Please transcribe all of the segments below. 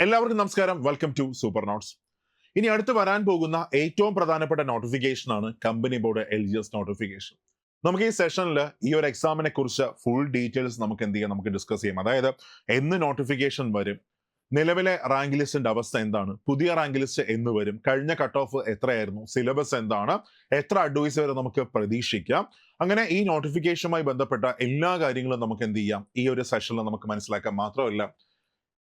എല്ലാവർക്കും നമസ്കാരം. Welcome to super notes ഇനി അടുത്ത് വരാൻ പോകുന്ന ഏറ്റവും പ്രധാനപ്പെട്ട നോട്ടിഫിക്കേഷൻ ആണ് company board L G S notification നമുക്ക് ഈ സെഷനിൽ ഈ ഒരു എക്സാമിനെ കുറിച്ച് ഫുൾ ഡീറ്റെയിൽസ് നമുക്ക് എന്ത് ചെയ്യാം? നമുക്ക് ഡിസ്കസ് ചെയ്യാം. അതായത് എന്ന് നോട്ടിഫിക്കേഷൻ വരും നിലവിലെ റാങ്ക് ലിസ്റ്റിന്റെ അവസ്ഥ എന്താണ് പുതിയ റാങ്ക് ലിസ്റ്റ് എന്ന് വരും കഴിഞ്ഞ കട്ട് ഓഫ് എത്രയായിരുന്നു സിലബസ് എന്താണ് എത്ര അഡ്വൈസ് വരെ നമുക്ക് പ്രതീക്ഷിക്കാം. അങ്ങനെ ഈ നോട്ടിഫിക്കേഷനുമായി ബന്ധപ്പെട്ട എല്ലാ കാര്യങ്ങളും നമുക്ക് എന്ത് ചെയ്യാം? ഈ ഒരു സെഷനിൽ നമുക്ക് മനസ്സിലാക്കാം. മാത്രമല്ല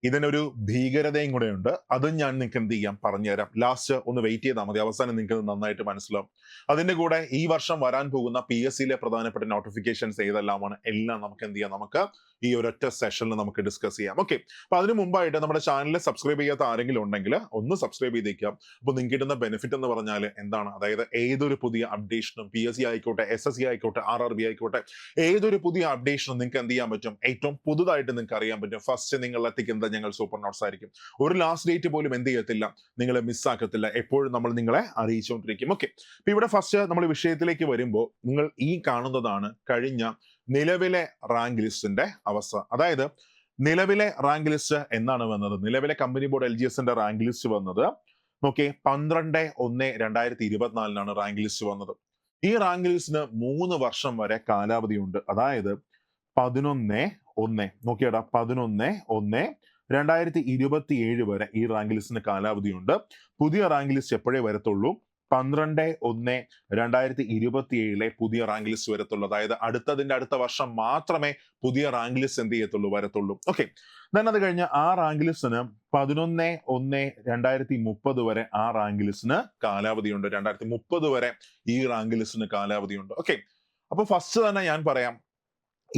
ഇതിനൊരു ഭീകരതയും കൂടെ ഉണ്ട് അതും ഞാൻ നിങ്ങൾക്ക് എന്ത് ചെയ്യാം? പറഞ്ഞുതരാം. ലാസ്റ്റ് ഒന്ന് വെയിറ്റ് ചെയ്താൽ മതി. അവസാനം നിങ്ങൾക്ക് നന്നായിട്ട് മനസ്സിലാവും. അതിന്റെ കൂടെ ഈ വർഷം വരാൻ പോകുന്ന പി എസ് സിയിലെ പ്രധാനപ്പെട്ട നോട്ടിഫിക്കേഷൻസ് ഏതെല്ലാമാണ്? എല്ലാം നമുക്ക് എന്ത് ചെയ്യാം? നമുക്ക് ഈ ഒരൊറ്റ സെഷനിൽ നമുക്ക് ഡിസ്കസ് ചെയ്യാം. ഓക്കെ അപ്പൊ അതിന് മുമ്പായിട്ട് നമ്മുടെ ചാനൽ സബ്സ്ക്രൈബ് ചെയ്യാത്ത ആരെങ്കിലും ഉണ്ടെങ്കിൽ ഒന്ന് സബ്സ്ക്രൈബ് ചെയ്തേക്കാം അപ്പൊ നിങ്ങൾക്ക് കിട്ടുന്ന ബെനിഫിറ്റ് എന്ന് പറഞ്ഞാൽ എന്താണ്? അതായത് ഏതൊരു പുതിയ അപ്ഡേഷനും പി എസ് സി ആയിക്കോട്ടെ എസ് എസ് സി ആയിക്കോട്ടെ ആർ ആർ ബി ആയിക്കോട്ടെ ഏതൊരു പുതിയ അപ്ഡേഷനും നിങ്ങൾക്ക് എന്ത് ചെയ്യാൻ പറ്റും? ഏറ്റവും പുതുതായിട്ട് നിങ്ങൾക്ക് അറിയാൻ പറ്റും. ഫസ്റ്റ് നിങ്ങൾ എത്തിക്കുന്നത് ഞങ്ങൾ സൂപ്പർ നോട്ട്സ് ആയിരിക്കും. ഒരു ലാസ്റ്റ് ഡേറ്റ് പോലും എന്ത് ചെയ്യത്തില്ല. നിങ്ങളെ മിസ്സാക്കത്തില്ല എപ്പോഴും നമ്മൾ നിങ്ങളെ അറിയിച്ചുകൊണ്ടിരിക്കും. ഓക്കെ ഇവിടെ ഫസ്റ്റ് നമ്മൾ വിഷയത്തിലേക്ക് വരുമ്പോൾ നിങ്ങൾ ഈ കാണുന്നതാണ് കഴിഞ്ഞ നിലവിലെ റാങ്ക് ലിസ്റ്റിന്റെ അവസ്ഥ. അതായത് നിലവിലെ റാങ്ക് ലിസ്റ്റ് എന്നാണ് വന്നത്. നിലവിലെ കമ്പനി ബോർഡ് എൽ ജി എസിന്റെ റാങ്ക് ലിസ്റ്റ് വന്നത് നോക്കി പന്ത്രണ്ട് ഒന്ന് രണ്ടായിരത്തി ഇരുപത്തിനാലിനാണ് റാങ്ക് ലിസ്റ്റ് വന്നത്. ഈ റാങ്ക് ലിസ്റ്റിന് മൂന്ന് വർഷം വരെ കാലാവധിയുണ്ട് അതായത് പതിനൊന്ന് ഒന്ന്. നോക്കിയടാ പതിനൊന്ന് ഒന്ന് രണ്ടായിരത്തി ഇരുപത്തി ഏഴ് വരെ ഈ റാങ്ക് ലിസ്റ്റിന് കാലാവധിയുണ്ട് പുതിയ റാങ്ക് ലിസ്റ്റ് എപ്പോഴേ വരത്തുള്ളൂ? പന്ത്രണ്ട് ഒന്ന് രണ്ടായിരത്തി ഇരുപത്തിയേഴിലെ പുതിയ റാങ്ക് ലിസ്റ്റ് വരത്തുള്ളൂ. അതായത് അടുത്തതിന്റെ അടുത്ത വർഷം മാത്രമേ പുതിയ റാങ്ക് ലിസ്റ്റ് എന്ത് ചെയ്യത്തുള്ളൂ വരത്തുള്ളൂ. ഓക്കെ ദൻ അത് കഴിഞ്ഞ് ആ റാങ്ക് ലിസ്റ്റിന് പതിനൊന്ന് ഒന്ന് രണ്ടായിരത്തി മുപ്പത് വരെ ആ റാങ്ക് ലിസ്റ്റിന് കാലാവധിയുണ്ട്. രണ്ടായിരത്തി മുപ്പത് വരെ ഈ റാങ്ക് ലിസ്റ്റിന് കാലാവധിയുണ്ട്. ഓക്കെ അപ്പൊ ഫസ്റ്റ് തന്നെ ഞാൻ പറയാം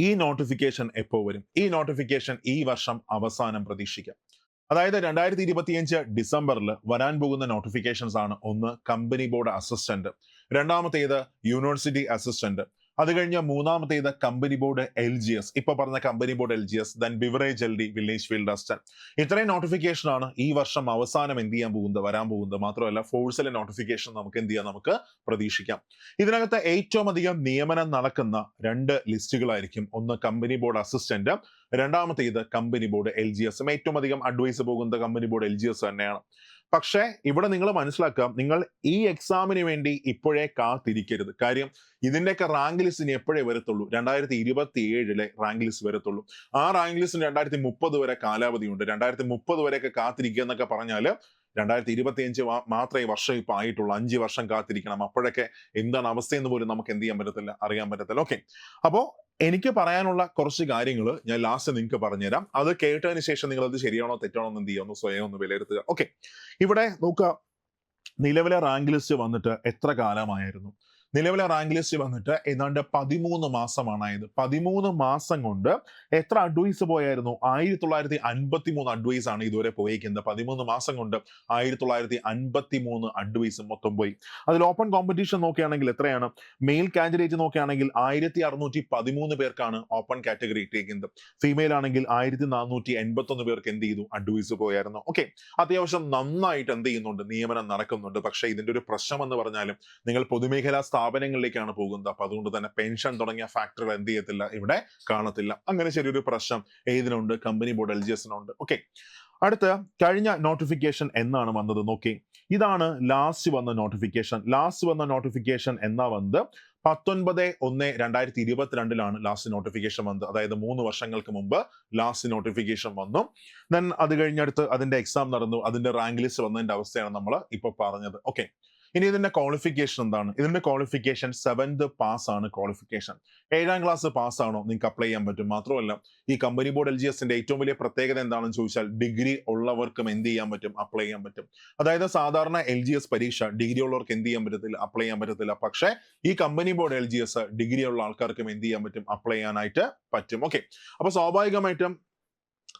ഈ നോട്ടിഫിക്കേഷൻ എപ്പോ വരും? ഈ നോട്ടിഫിക്കേഷൻ ഈ വർഷം അവസാനം പ്രതീക്ഷിക്കാം. അതായത് രണ്ടായിരത്തി ഇരുപത്തിയഞ്ച് ഡിസംബറിൽ വരാൻ പോകുന്ന നോട്ടിഫിക്കേഷൻസ് ആണ് ഒന്ന് കമ്പനി ബോർഡ് അസിസ്റ്റന്റ് രണ്ടാമത്തേത് യൂണിവേഴ്സിറ്റി അസിസ്റ്റന്റ് അത് കഴിഞ്ഞ മൂന്നാമത്തേത് company board L G S ഇപ്പൊ പറഞ്ഞ company board L G S then beverage L D village field assistant ഇത്രയും നോട്ടിഫിക്കേഷൻ ആണ് ഈ വർഷം അവസാനം എന്ത് ചെയ്യാൻ പോകുന്നത് വരാൻ പോകുന്നത്. മാത്രമല്ല ഫോഴ്സിലെ നോട്ടിഫിക്കേഷൻ നമുക്ക് എന്ത് ചെയ്യാം? നമുക്ക് പ്രതീക്ഷിക്കാം. ഇതിനകത്ത് ഏറ്റവും അധികം നിയമനം നടക്കുന്ന രണ്ട് ലിസ്റ്റുകളായിരിക്കും ഒന്ന് കമ്പനി ബോർഡ് അസിസ്റ്റന്റ് രണ്ടാമത്തേത് കമ്പനി ബോർഡ് എൽ ജി എസും ഏറ്റവും അധികം അഡ്വൈസ് പോകുന്നത് company board L G S തന്നെയാണ്. പക്ഷേ ഇവിടെ നിങ്ങൾ മനസ്സിലാക്കുക നിങ്ങൾ ഈ എക്സാമിന് വേണ്ടി ഇപ്പോഴേ കാത്തിരിക്കരുത്. കാര്യം ഇതിന്റെയൊക്കെ റാങ്ക് ലിസ്റ്റിന് എപ്പോഴേ വരത്തുള്ളൂ? രണ്ടായിരത്തി ഇരുപത്തി ഏഴിലെ റാങ്ക് ലിസ്റ്റ് വരത്തുള്ളൂ. ആ റാങ്ക് ലിസ്റ്റിന് രണ്ടായിരത്തി മുപ്പത് വരെ കാലാവധിയുണ്ട്. രണ്ടായിരത്തി മുപ്പത് വരെയൊക്കെ കാത്തിരിക്കുക എന്നൊക്കെ പറഞ്ഞാൽ രണ്ടായിരത്തി ഇരുപത്തി അഞ്ച് മാത്രമേ വർഷം ഇപ്പൊ ആയിട്ടുള്ളൂ. അഞ്ച് വർഷം കാത്തിരിക്കണം. അപ്പോഴൊക്കെ എന്താണ് അവസ്ഥയെന്ന് പോലും നമുക്ക് എന്ത് ചെയ്യാൻ പറ്റത്തില്ല? അറിയാൻ പറ്റത്തില്ല. ഓക്കെ അപ്പോ എനിക്ക് പറയാനുള്ള കുറച്ച് കാര്യങ്ങൾ ഞാൻ ലാസ്റ്റ് നിങ്ങൾക്ക് പറഞ്ഞുതരാം. അത് കേട്ടതിന് ശേഷം നിങ്ങൾ അത് ശരിയാണോ തെറ്റാണോ എന്ന് എന്ത് ചെയ്യുക ഒന്ന് സ്വയം ഒന്ന് വിലയിരുത്തുക. ഓക്കെ ഇവിടെ നോക്കുക. നിലവിലെ റാങ്ക് ലിസ്റ്റ് വന്നിട്ട് എത്ര കാലമായിരുന്നു? നിലവിലെ റാങ്ക് ലിസ്റ്റ് വന്നിട്ട് ഏതാണ്ട് പതിമൂന്ന് മാസമാണായത്. പതിമൂന്ന് മാസം കൊണ്ട് എത്ര അഡ്വൈസ് പോയായിരുന്നു? ആയിരത്തി തൊള്ളായിരത്തി അൻപത്തി മൂന്ന് അഡ്വൈസ് ആണ് ഇതുവരെ പോയേക്കുന്നത്. പതിമൂന്ന് മാസം കൊണ്ട് ആയിരത്തി തൊള്ളായിരത്തി അൻപത്തി മൂന്ന് അഡ്വൈസ് മൊത്തം പോയി. അതിൽ ഓപ്പൺ കോമ്പറ്റീഷൻ നോക്കുകയാണെങ്കിൽ എത്രയാണ്? മെയിൽ കാൻഡിഡേറ്റ് നോക്കുകയാണെങ്കിൽ ആയിരത്തി അറുന്നൂറ്റി പതിമൂന്ന് പേർക്കാണ് ഓപ്പൺ കാറ്റഗറി ഇട്ടേക്കുന്നത്. ഫീമെയിൽ ആണെങ്കിൽ ആയിരത്തി നാനൂറ്റി എൺപത്തി ഒന്ന് പേർക്ക് എന്ത് ചെയ്തു? അഡ്വൈസ് പോയായിരുന്നു. ഓക്കെ അത്യാവശ്യം നന്നായിട്ട് എന്ത് ചെയ്യുന്നുണ്ട്? നിയമനം നടക്കുന്നുണ്ട്. പക്ഷേ ഇതിന്റെ ഒരു പ്രശ്നം എന്ന് പറഞ്ഞാലും നിങ്ങൾ പൊതുമേഖലാ സ്ഥാപനങ്ങളിലേക്കാണ് പോകുന്നത്. അപ്പൊ അതുകൊണ്ട് തന്നെ പെൻഷൻ തുടങ്ങിയ ഫാക്ടറുകൾ എന്ത് ചെയ്യത്തില്ല? ഇവിടെ കാണത്തില്ല. അങ്ങനെ ചെറിയൊരു പ്രശ്നം ഏതിനുണ്ട്? കമ്പനി ബോർഡ് എൽ ജി എസിനുണ്ട് ഓക്കെ അടുത്ത കഴിഞ്ഞ നോട്ടിഫിക്കേഷൻ എന്നാണ് വന്നത്? നോക്കി. ഇതാണ് ലാസ്റ്റ് വന്ന നോട്ടിഫിക്കേഷൻ ലാസ്റ്റ് വന്ന നോട്ടിഫിക്കേഷൻ എന്നാ വന്നത്? പത്തൊൻപത് ഒന്ന് രണ്ടായിരത്തി ഇരുപത്തിരണ്ടിലാണ് ലാസ്റ്റ് നോട്ടിഫിക്കേഷൻ വന്നത്. അതായത് മൂന്ന് വർഷങ്ങൾക്ക് മുമ്പ് ലാസ്റ്റ് നോട്ടിഫിക്കേഷൻ വന്നു. ദെൻ അത് കഴിഞ്ഞടുത്ത് അതിന്റെ എക്സാം നടന്നു. അതിന്റെ റാങ്ക് ലിസ്റ്റ് വന്നതിന്റെ അവസ്ഥയാണ് നമ്മൾ ഇപ്പൊ പറഞ്ഞത്. ഓക്കെ ഇനി ഇതിന്റെ ക്വാളിഫിക്കേഷൻ എന്താണ്? ഇതിന്റെ ക്വാളിഫിക്കേഷൻ സെവൻത് പാസ് ആണ് ക്വാളിഫിക്കേഷൻ ഏഴാം ക്ലാസ് പാസ് ആണോ? നിങ്ങൾക്ക് അപ്ലൈ ചെയ്യാൻ പറ്റും. മാത്രമല്ല ഈ കമ്പനി ബോർഡ് എൽ ജി എസിന്റെ ഏറ്റവും വലിയ പ്രത്യേകത എന്താണെന്ന് ചോദിച്ചാൽ ഡിഗ്രി ഉള്ളവർക്കും എന്ത് ചെയ്യാൻ പറ്റും? അപ്ലൈ ചെയ്യാൻ പറ്റും. അതായത് സാധാരണ എൽ ജി എസ് പരീക്ഷ ഡിഗ്രി ഉള്ളവർക്ക് എന്ത് ചെയ്യാൻ പറ്റത്തില്ല? അപ്ലൈ ചെയ്യാൻ പറ്റത്തില്ല. പക്ഷേ ഈ company board L G S degree ഉള്ള ആൾക്കാർക്കും എന്ത് ചെയ്യാൻ പറ്റും? അപ്ലൈ ചെയ്യാനായിട്ട് പറ്റും. ഓക്കെ അപ്പൊ സ്വാഭാവികമായിട്ടും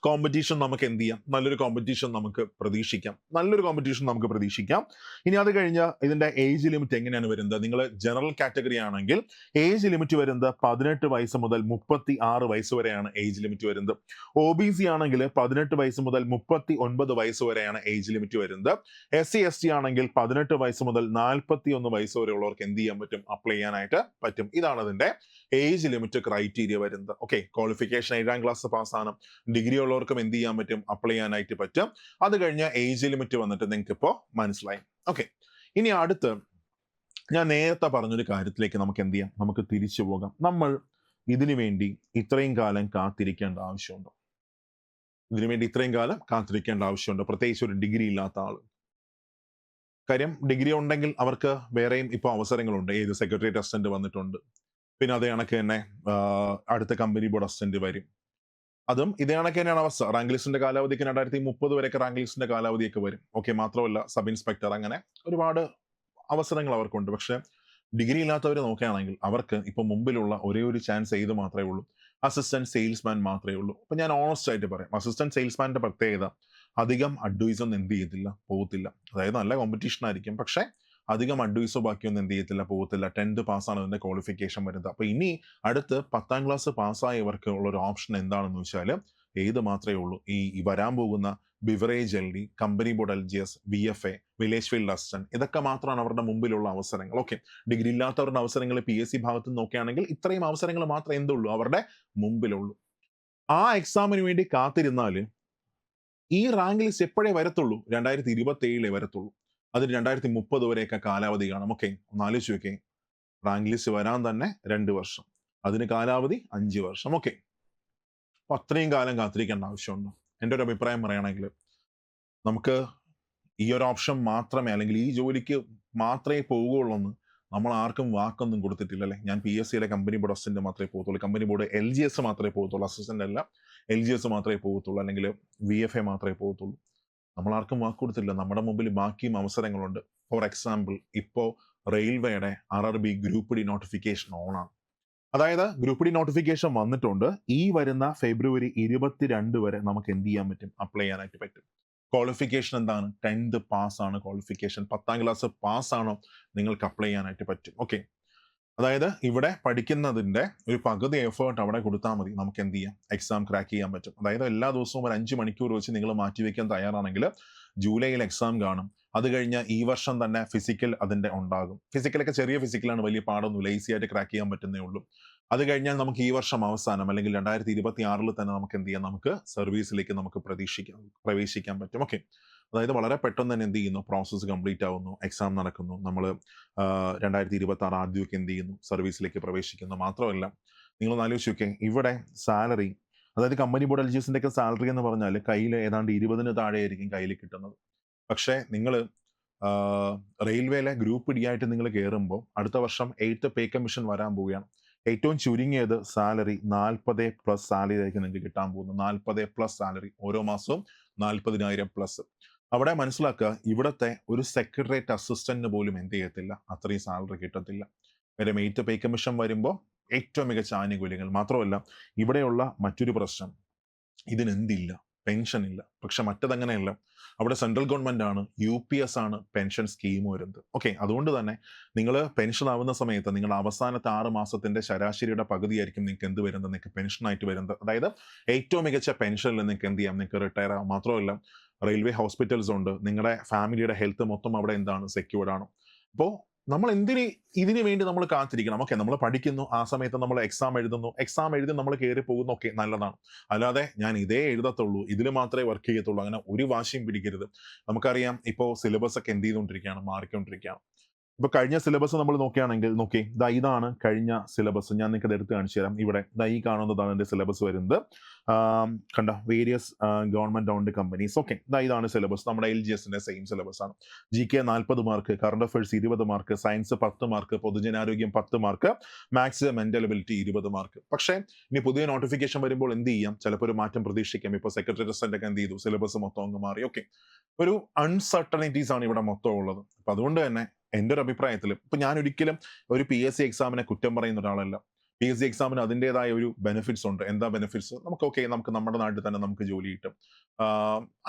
കോമ്പറ്റീഷൻ നമുക്ക് എന്ത് ചെയ്യാം? നല്ലൊരു കോമ്പറ്റീഷൻ നമുക്ക് പ്രതീക്ഷിക്കാം. നല്ലൊരു കോമ്പറ്റീഷൻ നമുക്ക് പ്രതീക്ഷിക്കാം. ഇനി അത് കഴിഞ്ഞ് ഇതിന്റെ ഏജ് ലിമിറ്റ് എങ്ങനെയാണ് വരുന്നത്? നിങ്ങൾ ജനറൽ കാറ്റഗറി ആണെങ്കിൽ ഏജ് ലിമിറ്റ് വരുന്നത് പതിനെട്ട് വയസ്സ് മുതൽ മുപ്പത്തി ആറ് വയസ്സ് വരെയാണ് ഏജ് ലിമിറ്റ് വരുന്നത്. ഒ ബി സി ആണെങ്കിൽ പതിനെട്ട് വയസ്സ് മുതൽ മുപ്പത്തി ഒൻപത് വയസ്സ് വരെയാണ് ഏജ് ലിമിറ്റ് വരുന്നത്. എസ് സി എസ് ടി ആണെങ്കിൽ പതിനെട്ട് വയസ്സ് മുതൽ നാൽപ്പത്തി ഒന്ന് വയസ്സ് വരെയുള്ളവർക്ക് എന്ത് ചെയ്യാൻ പറ്റും? അപ്ലൈ ചെയ്യാനായിട്ട് പറ്റും. ഇതാണ് അതിന്റെ ഏജ് ലിമിറ്റ് ക്രൈറ്റീരിയ വരുന്നത്. ഓക്കെ ക്വാളിഫിക്കേഷൻ ഏഴാം ക്ലാസ് പാസ്സാണ് ഡിഗ്രി ഉള്ളവർക്കും എന്ത് ചെയ്യാൻ പറ്റും? അപ്ലൈ ചെയ്യാനായിട്ട് പറ്റും. അത് കഴിഞ്ഞ ഏജ് ലിമിറ്റ് വന്നിട്ട് നിങ്ങൾക്ക് ഇപ്പോൾ മനസ്സിലായി. ഓക്കെ ഇനി അടുത്ത് ഞാൻ നേരത്തെ പറഞ്ഞൊരു കാര്യത്തിലേക്ക് നമുക്ക് എന്ത് ചെയ്യാം? നമുക്ക് തിരിച്ചു പോകാം. നമ്മൾ ഇതിനു വേണ്ടി ഇത്രയും കാലം കാത്തിരിക്കേണ്ട ആവശ്യമുണ്ടോ? ഇതിനു വേണ്ടി ഇത്രയും കാലം കാത്തിരിക്കേണ്ട ആവശ്യമുണ്ടോ? പ്രത്യേകിച്ച് ഒരു ഡിഗ്രി ഇല്ലാത്ത ആൾ കാര്യം ഡിഗ്രി ഉണ്ടെങ്കിൽ അവർക്ക് വേറെയും ഇപ്പോൾ അവസരങ്ങളുണ്ട്. ഏത് സെക്രട്ടേറിയറ്റ് അസിസ്റ്റന്റ് വന്നിട്ടുണ്ട്. പിന്നെ അതേ കണക്ക് തന്നെ അടുത്ത കമ്പനി ബോർഡ് അസിസ്റ്റന്റ് വരും. അതും ഇതേ കണക്ക് തന്നെയാണ് അവസ്ഥ. റാങ്ക് ലിസ്റ്റിന്റെ കാലാവധിക്ക് രണ്ടായിരത്തി മുപ്പത് വരെയൊക്കെ റാങ്ക് ലിസ്റ്റിന്റെ കാലാവധിയൊക്കെ വരും. ഓക്കെ മാത്രമല്ല സബ് ഇൻസ്പെക്ടർ അങ്ങനെ ഒരുപാട് അവസരങ്ങൾ അവർക്കുണ്ട്. പക്ഷെ ഡിഗ്രി ഇല്ലാത്തവർ നോക്കുകയാണെങ്കിൽ അവർക്ക് ഇപ്പൊ മുമ്പിലുള്ള ഒരേ ഒരു ചാൻസ് ഏത് മാത്രമേ ഉള്ളൂ? അസിസ്റ്റന്റ് സെയിൽസ്മാൻ മാത്രമേ ഉള്ളൂ. അപ്പൊ ഞാൻ ഓണസ്റ്റ് ആയിട്ട് പറയാം. അസിസ്റ്റന്റ് സെയിൽസ്മാന്റെ പ്രത്യേകത അധികം അഡ്വൈസ് ഒന്നും എന്ത് ചെയ്യത്തില്ല പോകത്തില്ല അതായത് നല്ല കോമ്പറ്റീഷൻ ആയിരിക്കും. പക്ഷെ അധികം അഡ്വൈസോ ബാക്കിയൊന്നും എന്ത് ചെയ്യത്തില്ല പോകത്തില്ല. ടെൻത്ത് പാസ്സാണ് അതിന്റെ ക്വാളിഫിക്കേഷൻ വരുന്നത്. അപ്പോൾ ഇനി അടുത്ത് പത്താം ക്ലാസ് പാസ്സായവർക്ക് ഉള്ള ഒരു ഓപ്ഷൻ എന്താണെന്ന് വെച്ചാൽ ഏത് മാത്രമേ ഉള്ളൂ. ഈ വരാൻ പോകുന്ന beverage L D company board L G S V F A village field assistant ഇതൊക്കെ മാത്രമാണ് അവരുടെ മുമ്പിലുള്ള അവസരങ്ങൾ. ഓക്കെ. ഡിഗ്രി ഇല്ലാത്തവരുടെ അവസരങ്ങൾ പി എസ് സി ഭാഗത്ത് നോക്കുകയാണെങ്കിൽ ഇത്രയും അവസരങ്ങൾ മാത്രമേ എന്തുള്ളൂ? അവരുടെ മുമ്പിലുള്ളൂ. ആ എക്സാമിന് വേണ്ടി കാത്തിരുന്നാൽ ഈ റാങ്ക് ലിസ്റ്റ് എപ്പോഴേ വരത്തുള്ളൂ? രണ്ടായിരത്തി ഇരുപത്തി ഏഴിലേ വരത്തുള്ളൂ. അതിന് രണ്ടായിരത്തി മുപ്പത് വരെയൊക്കെ കാലാവധി കാണാം. ഓക്കെ ഒന്ന് ആലോചിച്ച് നോക്കേ റാങ്ക് ലിസ്റ്റ് വരാൻ തന്നെ രണ്ട് വർഷം. അതിന് കാലാവധി അഞ്ച് വർഷം. ഓക്കെ അപ്പൊ അത്രയും കാലം കാത്തിരിക്കേണ്ട ആവശ്യമുണ്ടോ. എന്റെ ഒരു അഭിപ്രായം പറയുകയാണെങ്കിൽ നമുക്ക് ഈ ഒരു ഓപ്ഷൻ മാത്രമേ അല്ലെങ്കിൽ ഈ ജോലിക്ക് മാത്രമേ പോവുകയുള്ളൂ എന്ന് നമ്മൾ ആർക്കും വാക്കൊന്നും കൊടുത്തിട്ടില്ല അല്ലേ? ഞാൻ പി എസ് സിയിലെ കമ്പനി ബോർഡ് അസിസ്റ്റന്റ് മാത്രമേ പോകത്തുള്ളൂ. Company board L G S മാത്രമേ പോകത്തുള്ളൂ. അസിസ്റ്റന്റ് അല്ല എൽ ജി എസ് മാത്രമേ പോകത്തുള്ളൂ. അല്ലെങ്കിൽ വി എഫ് എ മാത്രമേ പോകത്തുള്ളൂ. നമ്മൾ ആർക്കും വാക്ക് കൊടുത്തില്ല നമ്മുടെ മുമ്പിൽ ബാക്കിയും അവസരങ്ങളുണ്ട്. ഫോർ എക്സാമ്പിൾ ഇപ്പോൾ റെയിൽവേയുടെ R R B group D notification ഓണാണ് അതായത് ഗ്രൂപ്പ് ഡി നോട്ടിഫിക്കേഷൻ വന്നിട്ടുണ്ട്. ഈ വരുന്ന ഫെബ്രുവരി ഇരുപത്തിരണ്ട് വരെ നമുക്ക് എന്ത് ചെയ്യാൻ പറ്റും? അപ്ലൈ ചെയ്യാനായിട്ട് പറ്റും. ക്വാളിഫിക്കേഷൻ എന്താണ്? ടെൻത്ത് പാസ് ആണ് ക്വാളിഫിക്കേഷൻ പത്താം ക്ലാസ് പാസ് ആണോ? നിങ്ങൾക്ക് അപ്ലൈ ചെയ്യാനായിട്ട് പറ്റും. ഓക്കെ അതായത് ഇവിടെ പഠിക്കുന്നതിന്റെ ഒരു പകുതി എഫേർട്ട് അവിടെ കൊടുത്താൽ മതി. നമുക്ക് എന്ത് ചെയ്യാം? എക്സാം ക്രാക്ക് ചെയ്യാൻ പറ്റും. അതായത് എല്ലാ ദിവസവും ഒരു അഞ്ച് മണിക്കൂർ വെച്ച് നിങ്ങൾ മാറ്റിവെക്കാൻ തയ്യാറാണെങ്കിൽ ജൂലൈയിൽ എക്സാം കാണും. അത് കഴിഞ്ഞ് ഈ വർഷം തന്നെ ഫിസിക്കൽ അതിന്റെ ഉണ്ടാകും. ഫിസിക്കലൊക്കെ ചെറിയ ഫിസിക്കലാണ് വലിയ പാടൊന്നുമില്ല ഈസി ആയിട്ട് ക്രാക്ക് ചെയ്യാൻ പറ്റുന്നേ ഉള്ളൂ. അത് കഴിഞ്ഞാൽ നമുക്ക് ഈ വർഷം അവസാനം അല്ലെങ്കിൽ രണ്ടായിരത്തി ഇരുപത്തി ആറിൽ തന്നെ നമുക്ക് എന്ത് ചെയ്യാം? നമുക്ക് സർവീസിലേക്ക് നമുക്ക് പ്രതീക്ഷിക്കാം. പ്രവേശിക്കാൻ പറ്റും. ഓക്കെ അതായത് വളരെ പെട്ടെന്ന് തന്നെ എന്ത് ചെയ്യുന്നു പ്രോസസ്സ് കംപ്ലീറ്റ് ആവുന്നു. എക്സാം നടക്കുന്നു. നമ്മൾ രണ്ടായിരത്തി ഇരുപത്തി ആറ് ആദ്യമൊക്കെ എന്ത് ചെയ്യുന്നു സർവീസിലേക്ക് പ്രവേശിക്കുന്നു. മാത്രമല്ല നിങ്ങൾ ആലോചിച്ച് നോക്കേ ഇവിടെ സാലറി അതായത് കമ്പനി ബോർഡ് എൽജിസിന്റെ ഒക്കെ സാലറി എന്ന് പറഞ്ഞാൽ കയ്യിൽ ഏതാണ്ട് ഇരുപതിന് താഴെ ആയിരിക്കും കയ്യിൽ കിട്ടുന്നത്. പക്ഷേ നിങ്ങൾ റെയിൽവേയിലെ ഗ്രൂപ്പ് ഡി ആയിട്ട് നിങ്ങൾ കയറുമ്പോൾ അടുത്ത വർഷം എയ്ത്ത് പേ കമ്മീഷൻ വരാൻ പോവുകയാണ്. ഏറ്റവും ചുരുങ്ങിയത് സാലറി നാൽപ്പത് പ്ലസ് സാലറി ആയിരിക്കും നിങ്ങൾക്ക് കിട്ടാൻ പോകുന്നത്. നാൽപ്പത് പ്ലസ് സാലറി ഓരോ മാസവും നാൽപ്പതിനായിരം പ്ലസ് അവിടെ മനസ്സിലാക്കുക ഇവിടുത്തെ ഒരു സെക്രട്ടേറിയറ്റ് അസിസ്റ്റന്റിന് പോലും എന്ത് ചെയ്യത്തില്ല? അത്രയും സാലറി കിട്ടത്തില്ല. കാര്യം എയ്റ്റ് പേ കമ്മീഷൻ വരുമ്പോൾ ഏറ്റവും മികച്ച ആനുകൂല്യങ്ങൾ. മാത്രമല്ല ഇവിടെയുള്ള മറ്റൊരു പ്രശ്നം ഇതിനെന്തില്ല? പെൻഷൻ ഇല്ല. പക്ഷെ മറ്റതങ്ങനെയല്ല. അവിടെ സെൻട്രൽ ഗവൺമെന്റ് ആണ് യു പി എസ് ആണ് പെൻഷൻ സ്കീം വരുന്നത്. ഓക്കെ അതുകൊണ്ട് തന്നെ നിങ്ങൾ പെൻഷൻ ആവുന്ന സമയത്ത് നിങ്ങൾ അവസാനത്തെ ആറ് മാസത്തിന്റെ ശരാശരിയുടെ പകുതിയായിരിക്കും നിങ്ങൾക്ക് എന്ത് വരുന്നത്? നിങ്ങൾക്ക് പെൻഷനായിട്ട് വരുന്നത്. അതായത് ഏറ്റവും മികച്ച പെൻഷനിൽ നിങ്ങൾക്ക് എന്ത് ചെയ്യാം? നിങ്ങൾക്ക് റിട്ടയർ ആവാം. മാത്രമല്ല റെയിൽവേ ഹോസ്പിറ്റൽസ് ഉണ്ട്. നിങ്ങളുടെ ഫാമിലിയുടെ ഹെൽത്ത് മൊത്തം അവിടെ എന്താണ്? സെക്യൂർഡ് ആണ്. അപ്പോൾ നമ്മൾ എന്തിന് ഇതിനു വേണ്ടി നമ്മൾ കാത്തിരിക്കണം? ഓക്കെ നമ്മൾ പഠിക്കുന്നു. ആ സമയത്ത് നമ്മൾ എക്സാം എഴുതുന്നു. എക്സാം എഴുതി നമ്മൾ കയറി പോകുന്നു. ഒക്കെ നല്ലതാണ്. അല്ലാതെ ഞാൻ ഇതേ എഴുതത്തുള്ളൂ. ഇതിൽ മാത്രമേ വർക്ക് ചെയ്യത്തുള്ളൂ. അങ്ങനെ ഒരു വാശിയും പിടിക്കരുത്. നമുക്കറിയാം ഇപ്പോൾ സിലബസ് ഒക്കെ എന്ത് ചെയ്തുകൊണ്ടിരിക്കുകയാണ്? മാറിക്കൊണ്ടിരിക്കുകയാണ്. ഇപ്പൊ കഴിഞ്ഞ സിലബസ് നമ്മൾ നോക്കുകയാണെങ്കിൽ നോക്കി ദാ ഇതാണ് കഴിഞ്ഞ സിലബസ് ഞാൻ നിങ്ങൾക്ക് എടുത്ത് കാണിച്ചു തരാം ഇവിടെ ദാ ഈ കാണുന്നതാണ് എന്റെ സിലബസ് വരുന്നത്. കണ്ട? Various government owned companies okay ഇതാണ് സിലബസ് നമ്മുടെ എൽ ജി എസിന്റെ സെയിം സിലബസ് ആണ്. ജി കെ നാൽപ്പത് മാർക്ക് കറണ്ട് അഫയേഴ്സ് ഇരുപത് മാർക്ക് സയൻസ് പത്ത് മാർക്ക് പൊതുജനാരോഗ്യം പത്ത് മാർക്ക് മാത്സ് മെന്റൽ എബിലിറ്റി ഇരുപത് മാർക്ക് പക്ഷേ ഇനി പുതിയ നോട്ടിഫിക്കേഷൻ വരുമ്പോൾ എന്ത് ചെയ്യാം? ചിലപ്പോൾ ഒരു മാറ്റം പ്രതീക്ഷിക്കാം. ഇപ്പോൾ സെക്രട്ടറി പ്രസിഡന്റ് ഒക്കെ എന്ത് ചെയ്തു? സിലബസ് മൊത്തം അങ്ങ് മാറി. ഓക്കെ ഒരു അൺസർട്ടനിറ്റീസ് ആണ് ഇവിടെ മൊത്തം ഉള്ളത്. അപ്പൊ അതുകൊണ്ട് തന്നെ എന്റെ ഒരു അഭിപ്രായത്തിൽ ഇപ്പൊ ഞാൻ ഒരിക്കലും ഒരു പി എസ് സി എക്സാമിനെ കുറ്റം പറയുന്ന ഒരാളല്ല. പി എസ് സി എക്സാമിന് അതിന്റെതായ ഒരു ബെനിഫിറ്റ്സ് ഉണ്ട്. എന്താ ബെനിഫിറ്റ്സ് നമുക്ക് ഓക്കെ നമുക്ക് നമ്മുടെ നാട്ടിൽ തന്നെ നമുക്ക് ജോലി കിട്ടും.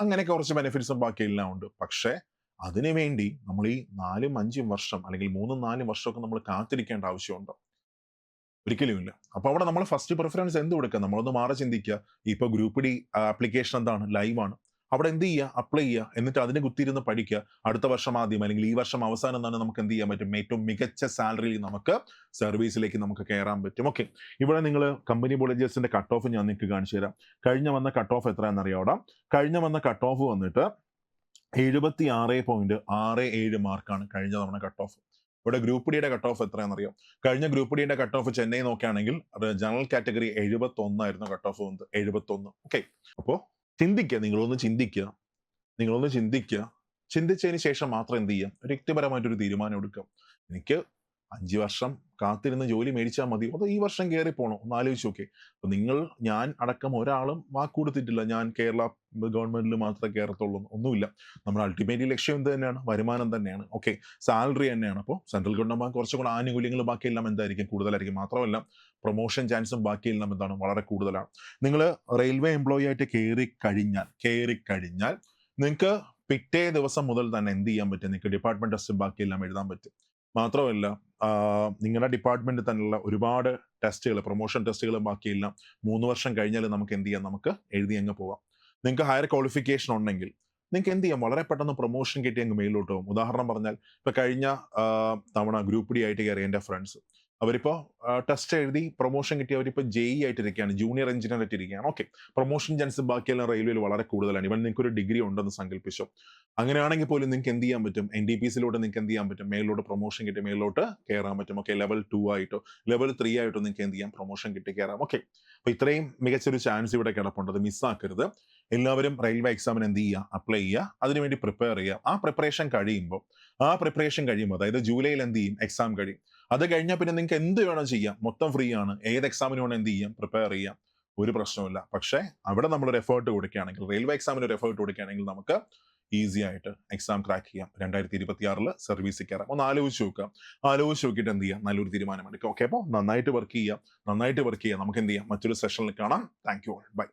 അങ്ങനെ കുറച്ച് ബെനിഫിറ്റ്സും ബാക്കി എല്ലാം ഉണ്ട്. പക്ഷേ അതിനു വേണ്ടി നമ്മൾ ഈ നാലും അഞ്ചും വർഷം അല്ലെങ്കിൽ മൂന്നും നാലും വർഷമൊക്കെ നമ്മൾ കാത്തിരിക്കേണ്ട ആവശ്യമുണ്ടോ? ഒരിക്കലും ഇല്ല. അപ്പൊ അവിടെ നമ്മൾ ഫസ്റ്റ് പ്രിഫറൻസ് എന്ത് കൊടുക്കുക? നമ്മളൊന്ന് മാറി ചിന്തിക്കുക. ഇപ്പൊ ഗ്രൂപ്പ് ഡി ആപ്ലിക്കേഷൻ എന്താണ്? ലൈവ് ആണ്. അവിടെ എന്ത് ചെയ്യുക അപ്ലൈ ചെയ്യുക എന്നിട്ട് അതിനെ കുത്തിയിരുന്ന് പഠിക്കുക. അടുത്ത വർഷം ആദ്യം അല്ലെങ്കിൽ ഈ വർഷം അവസാനം തന്നെ നമുക്ക് എന്ത് ചെയ്യാൻ പറ്റും? ഏറ്റവും മികച്ച സാലറിയിൽ നമുക്ക് സർവീസിലേക്ക് നമുക്ക് കയറാൻ പറ്റും. ഓക്കെ ഇവിടെ നിങ്ങൾ കമ്പനി ബോളേജേഴ്സിന്റെ കട്ട് ഓഫ് ഞാൻ നിങ്ങൾക്ക് കാണിച്ചു തരാം. കഴിഞ്ഞ വന്ന കട്ട് ഓഫ് എത്രയാണെന്ന് അറിയാം കഴിഞ്ഞ വന്ന കട്ട് ഓഫ് വന്നിട്ട് എഴുപത്തി ആറ് പോയിന്റ് ആറ് ഏഴ് മാർക്കാണ് കഴിഞ്ഞ തവണ കട്ട് ഓഫ് ഇവിടെ ഗ്രൂപ്പ് ഡിയുടെ കട്ട് ഓഫ് എത്രയാണെന്ന് അറിയാം കഴിഞ്ഞ ഗ്രൂപ്പ് ഡിയുടെ കട്ട് ഓഫ് ചെന്നൈ നോക്കുകയാണെങ്കിൽ ജനറൽ കാറ്റഗറി എഴുപത്തി ഒന്നായിരുന്നു കട്ട് ഓഫ് വന്നത്. എഴുപത്തി ഒന്ന് ഓക്കെ അപ്പോൾ ചിന്തിക്കുക. നിങ്ങളൊന്ന് ചിന്തിക്കുക. നിങ്ങളൊന്ന് ചിന്തിക്കുക. ചിന്തിച്ചതിന് ശേഷം മാത്രം എന്ത് ചെയ്യാം വ്യക്തിപരമായിട്ടൊരു തീരുമാനം എടുക്കാം എനിക്ക് അഞ്ച് വർഷം കാത്തിരുന്ന് ജോലി മേടിച്ചാൽ മതി. അതോ ഈ വർഷം കയറി പോകണം ഒന്ന് ആലോചിച്ച് നോക്കേ അപ്പൊ നിങ്ങൾ ഞാൻ അടക്കം ഒരാളും വാക്ക് കൊടുത്തിട്ടില്ല. ഞാൻ കേരള ഗവൺമെന്റിൽ മാത്രമേ കയറത്തുള്ളൂ ഒന്നുമില്ല. നമ്മുടെ അൾട്ടിമേറ്റ് ലക്ഷ്യം എന്ത് തന്നെയാണ്? വരുമാനം തന്നെയാണ്. ഓക്കെ സാലറി തന്നെയാണ്. അപ്പോൾ സെൻട്രൽ ഗവൺമെന്റ് കുറച്ചും കൂടെ ആനുകൂല്യങ്ങൾ ബാക്കിയെല്ലാം എന്തായിരിക്കും? കൂടുതലായിരിക്കും. മാത്രമല്ല പ്രൊമോഷൻ ചാൻസും ബാക്കിയെല്ലാം എന്താണ്? വളരെ കൂടുതലാണ്. നിങ്ങൾ റെയിൽവേ എംപ്ലോയി ആയിട്ട് കയറി കഴിഞ്ഞാൽ കയറി കഴിഞ്ഞാൽ നിങ്ങൾക്ക് പിറ്റേ ദിവസം മുതൽ തന്നെ എന്ത് ചെയ്യാൻ പറ്റും? നിങ്ങൾക്ക് ഡിപ്പാർട്ട്മെന്റ് ടെസ്റ്റും ബാക്കിയെല്ലാം എഴുതാൻ പറ്റും. മാത്രമല്ല നിങ്ങളുടെ ഡിപ്പാർട്ട്മെന്റിൽ തന്നെയുള്ള ഒരുപാട് ടെസ്റ്റുകൾ പ്രൊമോഷൻ ടെസ്റ്റുകൾ ബാക്കിയെല്ലാം മൂന്ന് വർഷം കഴിഞ്ഞാൽ നമുക്ക് എന്ത് ചെയ്യാം? നമുക്ക് എഴുതി അങ്ങ് പോവാം. നിങ്ങൾക്ക് ഹയർ ക്വാളിഫിക്കേഷൻ ഉണ്ടെങ്കിൽ നിങ്ങൾക്ക് എന്ത് ചെയ്യാം? വളരെ പെട്ടെന്ന് പ്രൊമോഷൻ കിട്ടി അങ്ങ് മെയിലോട്ട് പോകും. ഉദാഹരണം പറഞ്ഞാൽ ഇപ്പൊ കഴിഞ്ഞ തവണ ഗ്രൂപ്പ് ഡി ആയിട്ട് കയറിയ എന്റെ ഫ്രണ്ട്സ് അവരിപ്പോ ടെസ്റ്റ് എഴുതി പ്രൊമോഷൻ കിട്ടി അവരിപ്പോ ജെ ഇ ആയിട്ടിരിക്കുകയാണ് ജൂനിയർ എഞ്ചിനീയർ ആയിട്ടിരിക്കുകയാണ്. ഓക്കെ പ്രൊമോഷൻ ചാൻസ് ബാക്കിയെല്ലാം റെയിൽവേയിൽ വളരെ കൂടുതലാണ്. ഇവൻ നിങ്ങൾക്ക് ഒരു ഡിഗ്രി ഉണ്ടെന്ന് സങ്കല്പിച്ചു അങ്ങനെയാണെങ്കിൽ പോലും നിങ്ങൾക്ക് എന്ത് ചെയ്യാൻ പറ്റും? എൻ ഡി പി സിലൂടെ നിങ്ങൾക്ക് എന്ത് ചെയ്യാൻ പറ്റും? മേലിലോട്ട് പ്രൊമോഷൻ കിട്ടി മേലിലോട്ട് കയറാൻ പറ്റും. ഓക്കെ ലെവൽ ടു ആയിട്ടോ ലെവൽ ത്രീ ആയിട്ടോ നിങ്ങൾക്ക് എന്ത് ചെയ്യാം? പ്രൊമോഷൻ കിട്ടി കയറാം ഓക്കെ അപ്പൊ ഇത്രയും മികച്ചൊരു ചാൻസ് ഇവിടെ കിടപ്പുണ്ട്. അത് മിസ്സാക്കരുത് എല്ലാവരും റെയിൽവേ എക്സാമിന് എന്ത് ചെയ്യുക? അപ്ലൈ ചെയ്യുക. അതിനുവേണ്ടി പ്രിപ്പയർ ചെയ്യുക. ആ പ്രിപ്പറേഷൻ കഴിയുമ്പോൾ ആ പ്രിപ്പറേഷൻ കഴിയുമ്പോൾ അതായത് ജൂലൈയിൽ എന്ത് ചെയ്യും? എക്സാം കഴിയും. അത് കഴിഞ്ഞാൽ പിന്നെ നിങ്ങൾക്ക് എന്ത് വേണം ചെയ്യാം. മൊത്തം ഫ്രീ ആണ്. ഏത് എക്സാമിന് വേണം എന്ത് ചെയ്യാം? പ്രിപ്പയർ ചെയ്യാം. ഒരു പ്രശ്നമില്ല പക്ഷേ അവിടെ നമ്മൾ ഒരു എഫേർട്ട് കൊടുക്കുകയാണെങ്കിൽ റെയിൽവേ എക്സാമിന് ഒരു എഫേർട്ട് കൊടുക്കുകയാണെങ്കിൽ നമുക്ക് ഈസി ആയിട്ട് എക്സാം ക്രാക്ക് ചെയ്യാം. രണ്ടായിരത്തി ഇരുപത്തി ആറിൽ സർവീസിൽ കയറാം ഒന്ന് ആലോചിച്ച് നോക്കാം. ആലോചിച്ച് നോക്കിയിട്ട് എന്ത് ചെയ്യാം? നല്ലൊരു തീരുമാനം എടുക്കുക ഓക്കെ അപ്പോൾ നന്നായിട്ട് വർക്ക് ചെയ്യാം. നന്നായിട്ട് വർക്ക് ചെയ്യാം. നമുക്ക് എന്ത് ചെയ്യാം? മറ്റൊരു സെഷനിൽ കാണാം. Thank you by